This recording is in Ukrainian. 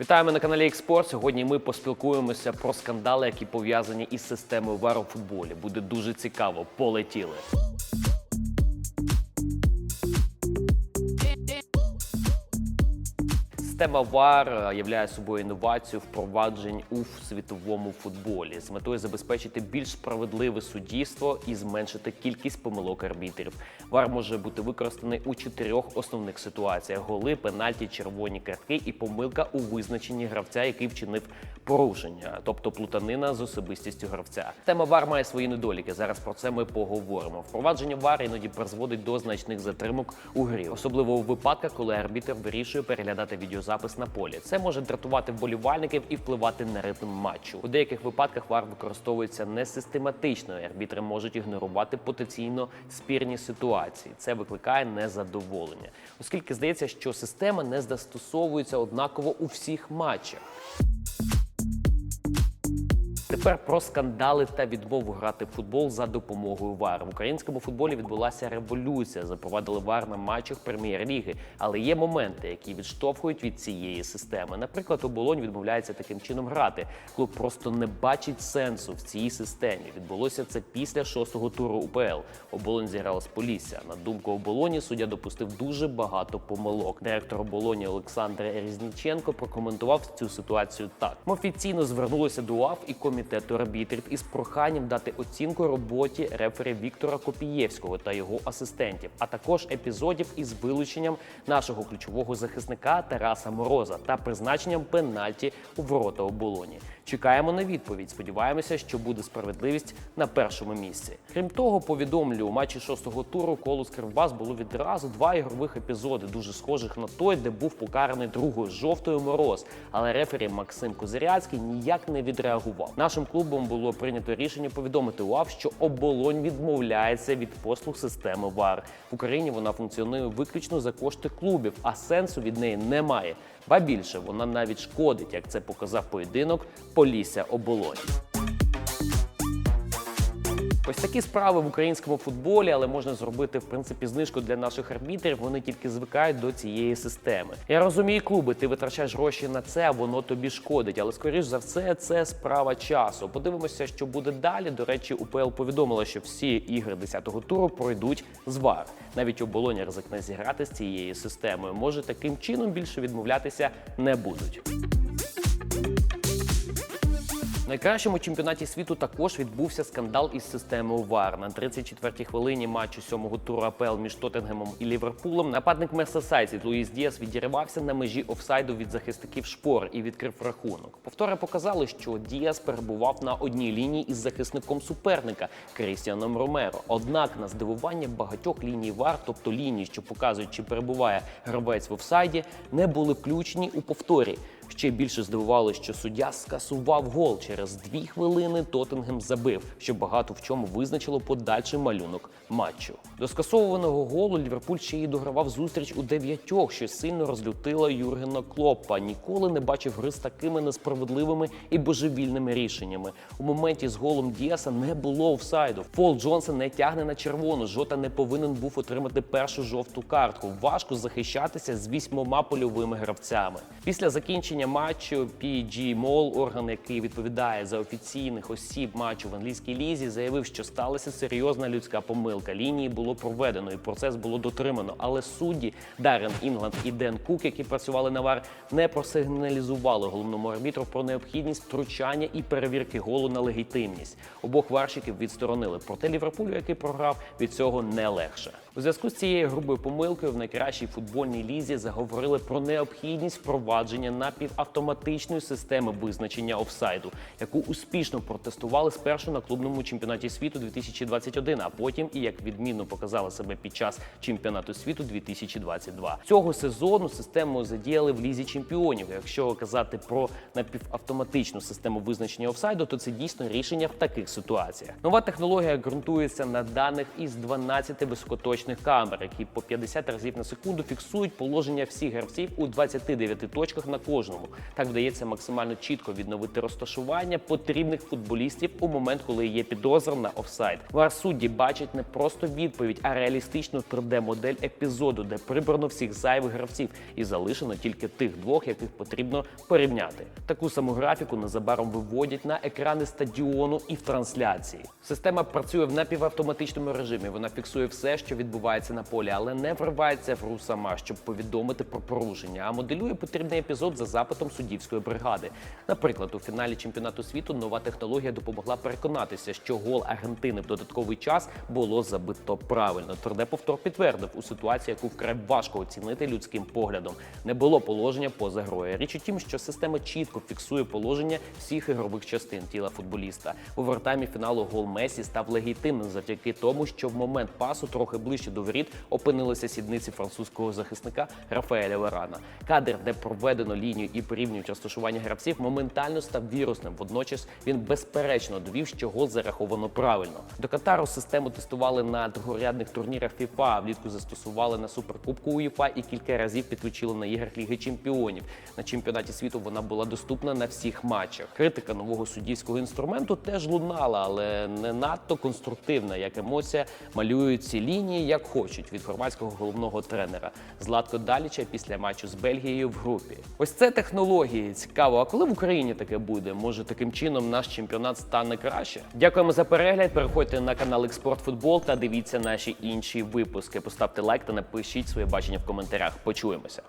Вітаємо на каналі Експорт. Сьогодні ми поспілкуємося про скандали, які пов'язані із системою ВАР у футболі. Буде дуже цікаво. Полетіли. Система ВАР являє собою інновацію впроваджень у світовому футболі з метою забезпечити більш справедливе суддівство і зменшити кількість помилок арбітрів. ВАР може бути використаний у чотирьох основних ситуаціях: голи, пенальті, червоні картки і помилка у визначенні гравця, який вчинив порушення, тобто плутанина з особистістю гравця. Тема ВАР має свої недоліки. Зараз про це ми поговоримо. Впровадження ВАР іноді призводить до значних затримок у грі, особливо у випадках, коли арбітр вирішує переглядати відеозапис на полі. Це може дратувати вболівальників і впливати на ритм матчу. У деяких випадках ВАР використовується несистематично. і Арбітри можуть ігнорувати потенційно спірні ситуації. Це викликає незадоволення, оскільки здається, що система не застосовується однаково у всіх матчах. Тепер про скандали та відмову грати в футбол за допомогою ВАР. В українському футболі відбулася революція. Запровадили ВАР на матчах прем'єр-ліги. Але є моменти, які відштовхують від цієї системи. Наприклад, оболонь відмовляється таким чином грати. Клуб просто не бачить сенсу в цій системі. Відбулося це після шостого туру УПЛ. Оболонь зіграла з Полісся. На думку оболоні, суддя допустив дуже багато помилок. Директор оболоні Олександр Різніченко прокоментував цю ситуацію так: ми офіційно звернулися до УАФ і комітету арбітрів із проханням дати оцінку роботі рефері Віктора Копієвського та його асистентів, а також епізодів із вилученням нашого ключового захисника Тараса Мороза та призначенням пенальті у ворота оболоні. Чекаємо на відповідь. Сподіваємося, що буде справедливість на першому місці. Крім того, повідомлю у матчі шостого туру колос Кривбас було відразу два ігрових епізоди, дуже схожих на той, де був покараний другою жовтою мороз. Але рефері Максим Козиряцький ніяк не відреагував. Нашим клубом було прийнято рішення повідомити УАВ, що оболонь відмовляється від послуг системи ВАР. В Україні вона функціонує виключно за кошти клубів, а сенсу від неї немає. Ба більше вона навіть шкодить, як це показав поєдинок Полісся оболонь. Ось такі справи в українському футболі, але можна зробити в принципі знижку для наших арбітрів. Вони тільки звикають до цієї системи. Я розумію, клуби, ти витрачаєш гроші на це, воно тобі шкодить. Але скоріш за все, це справа часу. Подивимося, що буде далі. До речі, УПЛ повідомила, що всі ігри 10-го туру пройдуть з ВАР. Навіть оболоня ризикне зіграти з цією системою. Може таким чином більше відмовлятися не будуть. Найкращому чемпіонаті світу також відбувся скандал із системою ВАР. На 34-й хвилині матчу сьомого туру АПЛ між Тоттенгемом і Ліверпулем нападник Мерсесайців Луїс Діас відірвався на межі офсайду від захисників шпор і відкрив рахунок. Повтори показали, що Діас перебував на одній лінії із захисником суперника Крістіаном Ромеро. Однак на здивування багатьох ліній ВАР, тобто ліній, що показують, чи перебуває гравець в офсайді, не були включені у повторі. Ще більше здивувало, що суддя скасував гол. Через дві хвилини Тоттенгем забив, що багато в чому визначило подальший малюнок матчу. До скасовуваного голу Ліверпуль ще й догравав зустріч у дев'ятьох, що сильно розлютила Юргена Клоппа. Ніколи не бачив гри з такими несправедливими і божевільними рішеннями. У моменті з голом Діаса не було офсайду. Фол Джонсон не тягне на червону. Жота не повинен був отримати першу жовту картку. Важко захищатися з вісьмома польовими гравцями. Після закінчення матчу PG Mall, орган, який відповідає за офіційних осіб матчу в англійській лізі, заявив, що сталася серйозна людська помилка. Лінії було проведено і процес було дотримано. Але судді Дарен Інгланд і Ден Кук, які працювали на ВАР, не просигналізували головному арбітру про необхідність втручання і перевірки голу на легітимність. Обох варщиків відсторонили. Проте Ліверпулю, який програв, від цього не легше. У зв'язку з цією грубою помилкою в найкращій футбольній лізі заговорили про необхідність впровадження напівавтоматичної системи визначення офсайду, яку успішно протестували спершу на клубному чемпіонаті світу 2021, а потім і як відмінно показала себе під час чемпіонату світу 2022. Цього сезону систему задіяли в лізі чемпіонів. Якщо казати про напівавтоматичну систему визначення офсайду, то це дійсно рішення в таких ситуаціях. Нова технологія ґрунтується на даних із 12 високоточних оптичних камер, які по 50 разів на секунду фіксують положення всіх гравців у 29 точках на кожному. Так вдається максимально чітко відновити розташування потрібних футболістів у момент, коли є підозра на офсайд. Вар судді бачить не просто відповідь, а реалістичну 3D-модель епізоду, де прибрано всіх зайвих гравців і залишено тільки тих двох, яких потрібно порівняти. Таку саму графіку незабаром виводять на екрани стадіону і в трансляції. Система працює в напівавтоматичному режимі. Вона фіксує все, що відбувається на полі, але не вривається в гру сама, щоб повідомити про порушення, а моделює потрібний епізод за запитом суддівської бригади. Наприклад, у фіналі чемпіонату світу нова технологія допомогла переконатися, що гол Аргентини в додатковий час було забито правильно. 3D-повтор підтвердив у ситуації, яку вкрай важко оцінити людським поглядом. Не було положення поза грою. Річ у тім, що система чітко фіксує положення всіх ігрових частин тіла футболіста. У вертаймі фіналу гол Месі став легітимним завдяки тому, що в момент пасу трохи ближче до воріт опинилися сідниці французького захисника Рафаеля Верана. Кадр, де проведено лінію і порівнюють розташування гравців, моментально став вірусним. Водночас він безперечно довів, що гол зараховано правильно. До Катару систему тестували на другорядних турнірах FIFA, влітку застосували на суперкубку УЄФА і кілька разів підключили на іграх Ліги Чемпіонів. На чемпіонаті світу вона була доступна на всіх матчах. Критика нового суддівського інструменту теж лунала, але не надто конструктивна, як емоція малюють ці лінії, як хочуть від хорватського головного тренера Златко Даліча після матчу з Бельгією в групі. Ось це технології. Цікаво. А коли в Україні таке буде? Може таким чином наш чемпіонат стане краще? Дякуємо за перегляд. Переходьте на канал Експорт Футбол та дивіться наші інші випуски. Поставте лайк та напишіть своє бачення в коментарях. Почуємося.